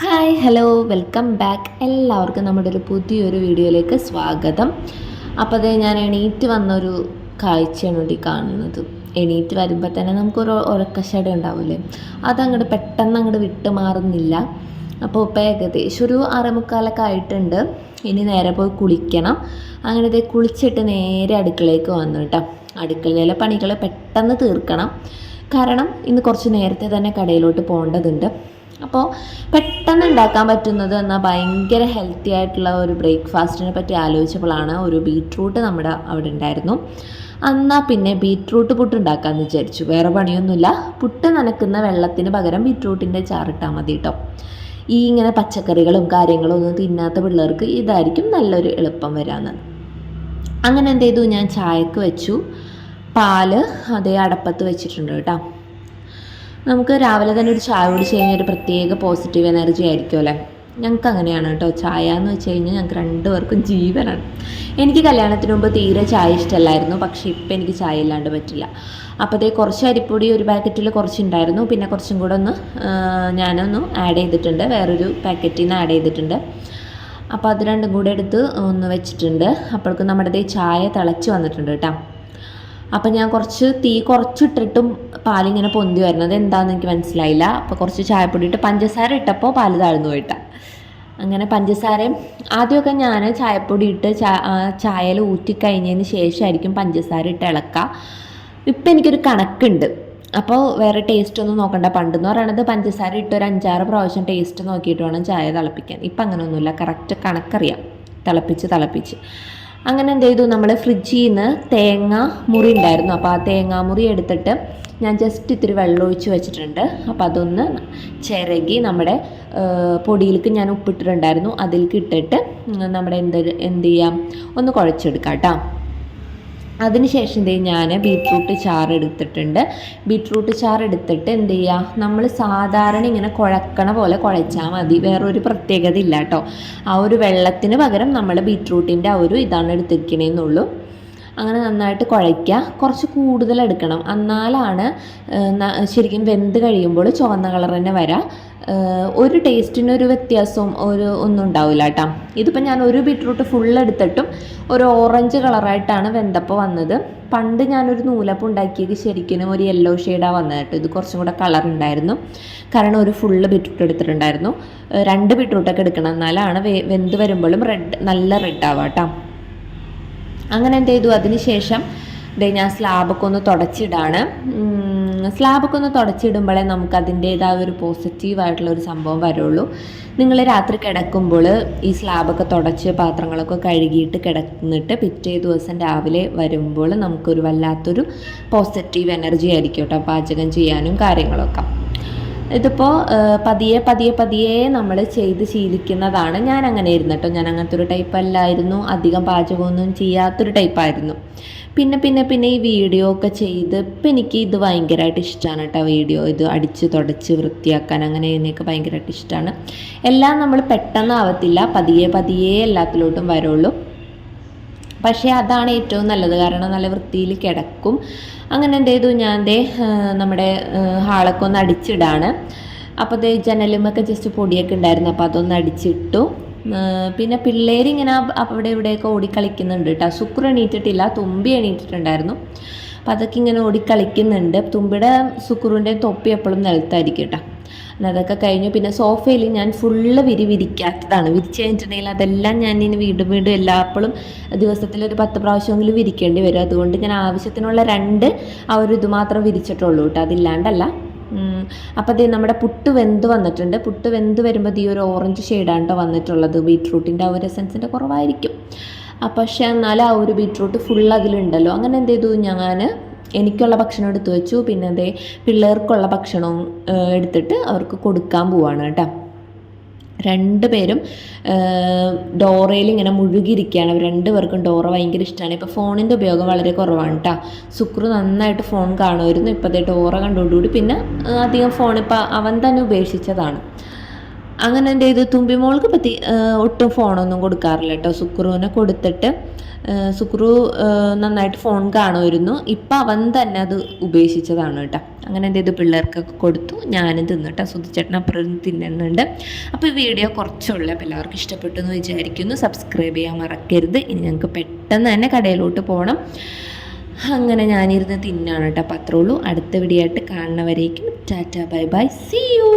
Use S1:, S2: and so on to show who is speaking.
S1: Hi hello welcome back എല്ലാവർക്കും നമ്മുടെ ഒരു പുതിയൊരു വീഡിയോയിലേക്ക് സ്വാഗതം. അപ്പോൾ അതേ ഞാൻ എണീറ്റ് വന്നൊരു കാഴ്ചയാണ് ഇവിടെ കാണുന്നത്. എണീറ്റ് വരുമ്പോൾ തന്നെ നമുക്കൊരു ഉറക്കശട ഉണ്ടാവില്ലേ അതങ്ങോട്ട് പെട്ടെന്ന് അങ്ങോട്ട് വിട്ട് മാറുന്നില്ല അപ്പോൾ ഇപ്പോൾ ഏകദേശം ഒരു അരമുക്കാലൊക്കെ ആയിട്ടുണ്ട്. ഇനി നേരെ പോയി കുളിക്കണം. അങ്ങനെ ഇതേ കുളിച്ചിട്ട് നേരെ അടുക്കളയിലേക്ക് വന്നു കേട്ടോ. അടുക്കളയിലെ പണികൾ പെട്ടെന്ന് തീർക്കണം. കാരണം ഇന്ന് കുറച്ച് നേരത്തെ തന്നെ കടയിലോട്ട് പോകേണ്ടതുണ്ട്. അപ്പോൾ പെട്ടെന്ന് ഉണ്ടാക്കാൻ പറ്റുന്നത് എന്നാൽ ഭയങ്കര ഹെൽത്തി ആയിട്ടുള്ള ഒരു ബ്രേക്ക്ഫാസ്റ്റിനെ പറ്റി ആലോചിച്ചപ്പോഴാണ് ഒരു ബീട്രൂട്ട് നമ്മുടെ അവിടെ ഉണ്ടായിരുന്നു. എന്നാൽ പിന്നെ ബീട്രൂട്ട് പുട്ട് ഉണ്ടാക്കാമെന്ന് വിചാരിച്ചു. വേറെ പണിയൊന്നുമില്ല. പുട്ട് നനക്കുന്ന വെള്ളത്തിന് പകരം ബീട്രൂട്ടിന്റെ ചാറിട്ടാൽ മതി കേട്ടോ ഈ ഇങ്ങനെ പച്ചക്കറികളും കാര്യങ്ങളും ഒന്നും തിന്നാത്ത പിള്ളേർക്ക് ഇതായിരിക്കും നല്ലൊരു എളുപ്പം വരാമെന്ന് അങ്ങനെ എന്ത് ചെയ്തു? ഞാൻ ചായക്ക് വെച്ചു. പാൽ അതേ അടപ്പത്ത് വെച്ചിട്ടുണ്ട് കേട്ടോ. നമുക്ക് രാവിലെ തന്നെ ഒരു ചായ കുടിച്ച് കഴിഞ്ഞാൽ ഒരു പ്രത്യേക പോസിറ്റീവ് എനർജി ആയിരിക്കും അല്ലേ? ഞങ്ങൾക്ക് അങ്ങനെയാണ് കേട്ടോ. ചായ എന്ന് വെച്ച് കഴിഞ്ഞാൽ ഞങ്ങൾക്ക് രണ്ടുപേർക്കും ജീവനാണ്. എനിക്ക് കല്യാണത്തിന് മുമ്പ് തീരെ ചായ ഇഷ്ടമല്ലായിരുന്നു. പക്ഷേ ഇപ്പം എനിക്ക് ചായ ഇല്ലാണ്ട് പറ്റില്ല. അപ്പോൾ അതേ കുറച്ച് അരിപ്പൊടി ഒരു പാക്കറ്റിൽ കുറച്ചുണ്ടായിരുന്നു. പിന്നെ കുറച്ചും കൂടെ ഒന്ന് ഞാനൊന്ന് ആഡ് ചെയ്തിട്ടുണ്ട്. വേറൊരു പാക്കറ്റിൽ നിന്ന് ആഡ് ചെയ്തിട്ടുണ്ട്. അപ്പോൾ അത് രണ്ടും കൂടെ എടുത്ത് ഒന്ന് വെച്ചിട്ടുണ്ട്. അപ്പോഴേക്കും നമ്മുടെ ചായ തിളച്ച് വന്നിട്ടുണ്ട് കേട്ടോ. അപ്പം ഞാൻ കുറച്ച് തീ കുറച്ചിട്ടിട്ടും പാലിങ്ങനെ പൊന്തി വരുന്നത് എന്താണെന്ന് എനിക്ക് മനസ്സിലായില്ല. അപ്പോൾ കുറച്ച് ചായപ്പൊടി ഇട്ട് പഞ്ചസാര ഇട്ടപ്പോൾ പാൽ താഴ്ന്നു പോയിട്ട. അങ്ങനെ പഞ്ചസാരയും ആദ്യമൊക്കെ ഞാൻ ചായപ്പൊടി ഇട്ട് ചാ ചായയിൽ ഊറ്റിക്കഴിഞ്ഞതിന് ശേഷമായിരിക്കും പഞ്ചസാര ഇട്ട് ഇളക്കുക ഇപ്പം എനിക്കൊരു കണക്കുണ്ട്. അപ്പോൾ വേറെ ടേസ്റ്റ് ഒന്നും നോക്കണ്ട. പണ്ടെന്ന് പറയണത് പഞ്ചസാര ഇട്ട് ഒരു അഞ്ചാറ് പ്രാവശ്യം ടേസ്റ്റ് നോക്കിയിട്ട് വേണം ചായ തിളപ്പിക്കാൻ. ഇപ്പം അങ്ങനെയൊന്നുമില്ല കറക്റ്റ് കണക്കറിയാം. തിളപ്പിച്ച് തിളപ്പിച്ച്. അങ്ങനെ എന്ത് ചെയ്തു? നമ്മൾ ഫ്രിഡ്ജിൽ നിന്ന് തേങ്ങ മുറി ഉണ്ടായിരുന്നു. അപ്പോൾ ആ തേങ്ങ മുറി എടുത്തിട്ട് ഞാൻ ജസ്റ്റ് ഇത്തിരി വെള്ളം ഒഴിച്ച് വെച്ചിട്ടുണ്ട്. അപ്പോൾ അതൊന്ന് ചിരകി നമ്മുടെ പൊടിയിലേക്ക് ഞാൻ ഉപ്പിട്ടിട്ടുണ്ടായിരുന്നു. അതിലേക്ക് ഇട്ടിട്ട് നമ്മുടെ എന്ത് എന്ത് ചെയ്യാം? ഒന്ന് കുഴച്ചെടുക്കാം കേട്ടോ അതിനുശേഷം എന്ത് ചെയ്യും ഞാൻ ബീട്രൂട്ട് ചാറ് എടുത്തിട്ടുണ്ട് ബീട്രൂട്ട് ചാറ് എടുത്തിട്ട് എന്ത് ചെയ്യുക നമ്മൾ സാധാരണ ഇങ്ങനെ കുഴക്കണ പോലെ കുഴച്ചാൽ മതി. വേറൊരു പ്രത്യേകത ഇല്ല കേട്ടോ ആ ഒരു വെള്ളത്തിന് പകരം നമ്മൾ ബീട്രൂട്ടിന്റെ ആ ഒരു ഇതാണ് എടുത്തിരിക്കണേന്നുള്ളൂ. അങ്ങനെ നന്നായിട്ട് കുഴയ്ക്കുക. കുറച്ച് കൂടുതൽ എടുക്കണം. എന്നാലാണ് ശരിക്കും വെന്ത് കഴിയുമ്പോൾ ചുവന്ന കളർ തന്നെ വരാം. ടേസ്റ്റിന് ഒരു വ്യത്യാസവും ഒരു ഒന്നും ഉണ്ടാവില്ല കേട്ടോ. ഇതിപ്പോൾ ഞാൻ ഒരു ബീട്രൂട്ട് ഫുൾ എടുത്തിട്ടും ഒരു ഓറഞ്ച് കളറായിട്ടാണ് വെന്തപ്പോൾ വന്നത്. പണ്ട് ഞാനൊരു നൂലപ്പം ഉണ്ടാക്കിയത് ശരിക്കും ഒരു യെല്ലോ ഷെയ്ഡാണ് വന്നത് കേട്ടോ. ഇത് കുറച്ചും കൂടെ കളർ ഉണ്ടായിരുന്നു. കാരണം ഒരു ഫുള്ള് ബീട്രൂട്ട് എടുത്തിട്ടുണ്ടായിരുന്നു. രണ്ട് ബീട്രൂട്ടൊക്കെ എടുക്കണം. എന്നാലാണ് വെന്ത് വരുമ്പോഴും റെഡ് നല്ല റെഡ് ആവാം കേട്ടോ. അങ്ങനെ എന്ത് ചെയ്തു? അതിനുശേഷം ഇതേ ഞാൻ സ്ലാബൊക്കെ ഒന്ന് തുടച്ചിടാണ്. സ്ലാബൊക്കെ ഒന്ന് തുടച്ചിടുമ്പോഴേ നമുക്ക് അതിന്റേതായ ഒരു പോസിറ്റീവായിട്ടുള്ള ഒരു സംഭവം വരുള്ളൂ. നിങ്ങൾ രാത്രി കിടക്കുമ്പോൾ ഈ സ്ലാബൊക്കെ തുടച്ച് പാത്രങ്ങളൊക്കെ കഴുകിയിട്ട് കിടന്നിട്ട് പിറ്റേ ദിവസം രാവിലെ വരുമ്പോൾ നമുക്കൊരു വല്ലാത്തൊരു പോസിറ്റീവ് എനർജി ആയിരിക്കും കേട്ടോ പാചകം ചെയ്യാനും കാര്യങ്ങളൊക്കെ. ഇതിപ്പോൾ പതിയെ പതിയെ പതിയെ നമ്മൾ ചെയ്ത് ശീലിക്കുന്നതാണ് ഞാൻ അങ്ങനെ ആയിരുന്നു കേട്ടോ ഞാൻ അങ്ങനത്തെ ഒരു ടൈപ്പ് അല്ലായിരുന്നു അധികം പാചകമൊന്നും ചെയ്യാത്തൊരു ടൈപ്പായിരുന്നു. പിന്നെ പിന്നെ പിന്നെ ഈ വീഡിയോ ഒക്കെ ചെയ്ത് ഇപ്പം എനിക്ക് ഇത് ഭയങ്കരമായിട്ട് ഇഷ്ടമാണ് കേട്ടോ. വീഡിയോ ഇത് അടിച്ച് തുടച്ച് വൃത്തിയാക്കാൻ അങ്ങനെ ഇതിനൊക്കെ ഭയങ്കരമായിട്ട് ഇഷ്ടമാണ് എല്ലാം നമ്മൾ പെട്ടെന്നാവത്തില്ല. പതിയെ പതിയെ എല്ലാത്തിലോട്ടും വരുള്ളൂ. പക്ഷേ അതാണ് ഏറ്റവും നല്ലത്. കാരണം നല്ല വൃത്തിയിൽ കിടക്കും. അങ്ങനെ എന്ത് ചെയ്തു? ഞാൻ ദേ നമ്മുടെ ഹാളൊക്കെ ഒന്ന് അടിച്ചിടാണ്. അപ്പോൾ ദേ ജനലുമൊക്കെ ജസ്റ്റ് പൊടിയൊക്കെ ഉണ്ടായിരുന്നു. അപ്പോൾ അതൊന്ന് അടിച്ചിട്ടു. പിന്നെ പിള്ളേരിങ്ങനെ അവ്- അവിടെ ഇവിടെയൊക്കെ ഓടിക്കളിക്കുന്നുണ്ട് കേട്ടോ ശുക്ർ എണീറ്റിട്ടില്ല. തുമ്പി എണീറ്റിട്ടുണ്ടായിരുന്നു. അപ്പോൾ അതൊക്കെ ഇങ്ങനെ ഓടിക്കളിക്കുന്നുണ്ട്. തുമ്പിയുടെ സുക്കുറിന്റെ തൊപ്പി എപ്പോഴും നിലത്തായിരിക്കും കേട്ടോ പിന്നെ അതൊക്കെ കഴിഞ്ഞു. പിന്നെ സോഫയിൽ ഞാൻ ഫുള്ള് വിരി വിരിക്കാത്തതാണ്. വിരിച്ച് കഴിഞ്ഞിട്ടുണ്ടെങ്കിൽ അതെല്ലാം ഞാൻ ഇനി വീണ്ടും വീണ്ടും എല്ലാപ്പോഴും ദിവസത്തിൽ ഒരു പത്ത് പ്രാവശ്യമെങ്കിലും വിരിക്കേണ്ടി വരും. അതുകൊണ്ട് ഞാൻ ആവശ്യത്തിനുള്ള രണ്ട് ആ ഒരു ഇത് മാത്രം വിരിച്ചിട്ടുള്ളൂ കേട്ടോ. അതില്ലാണ്ടല്ല. അപ്പോൾ അതേ നമ്മുടെ പുട്ട് വെന്ത് വന്നിട്ടുണ്ട്. പുട്ട് വെന്ത് വരുമ്പോൾ ഈ ഒരു ഓറഞ്ച് ഷെയ്ഡാണ്ടോ വന്നിട്ടുള്ളത്. ബീട്രൂട്ടിന്റെ ആ ഒരു എസൻസിന്റെ കുറവായിരിക്കും. പക്ഷേ എന്നാൽ ആ ഒരു ബീട്രൂട്ട് ഫുൾ അതിലുണ്ടല്ലോ. അങ്ങനെ എന്ത് ചെയ്തു? ഞാൻ എനിക്കുള്ള ഭക്ഷണം എടുത്തു വെച്ചു. പിന്നെ അതേ പിള്ളേർക്കുള്ള ഭക്ഷണവും എടുത്തിട്ട് അവർക്ക് കൊടുക്കാൻ പോവാണ് കേട്ടോ. രണ്ടുപേരും ഡോറയിൽ ഇങ്ങനെ മുഴുകിയിരിക്കുകയാണ്. അവർ രണ്ടുപേർക്കും ഡോറ ഭയങ്കര ഇഷ്ടമാണ് ഇപ്പോൾ ഫോണിന്റെ ഉപയോഗം വളരെ കുറവാണ് കേട്ടോ. സുക്രു നന്നായിട്ട് ഫോൺ കാണുമായിരുന്നു. ഇപ്പോഴത്തെ ഡോറ കണ്ടോടുകൂടി. പിന്നെ അധികം ഫോൺ ഇപ്പോൾ അവൻ തന്നെ ഉപേക്ഷിച്ചതാണ്. അങ്ങനെ എന്ത് ചെയ്തു? തുമ്പിമോൾക്ക് പറ്റി ഒട്ടും ഫോണൊന്നും കൊടുക്കാറില്ല കേട്ടോ. സുക്രുവിനെ കൊടുത്തിട്ട് സുക്രു നന്നായിട്ട് ഫോൺ കാണുമായിരുന്നു. ഇപ്പം അവൻ തന്നെ അത് ഉപേക്ഷിച്ചതാണ് കേട്ടോ. അങ്ങനെ എന്ത് ചെയ്തു? പിള്ളേർക്കൊക്കെ കൊടുത്തു. ഞാനും തിന്നു കേട്ടോ. സുധിച്ചേട്ടൻ അപ്പുറം തിന്നുന്നുണ്ട്. അപ്പോൾ ഈ വീഡിയോ കുറച്ചുള്ള. അപ്പോൾ എല്ലാവർക്കും ഇഷ്ടപ്പെട്ടു എന്ന് വിചാരിക്കുന്നു. സബ്സ്ക്രൈബ് ചെയ്യാൻ മറക്കരുത്. ഇനി ഞങ്ങൾക്ക് പെട്ടെന്ന് തന്നെ കടയിലോട്ട് പോകണം അങ്ങനെ ഞാനിരുന്ന് തിന്നാണ് കേട്ടോ. അപ്പോൾ അത്രേ ഉള്ളൂ. അടുത്ത വീഡിയോ ആയിട്ട് കാണുന്നവരേക്കും tata bye bye. See you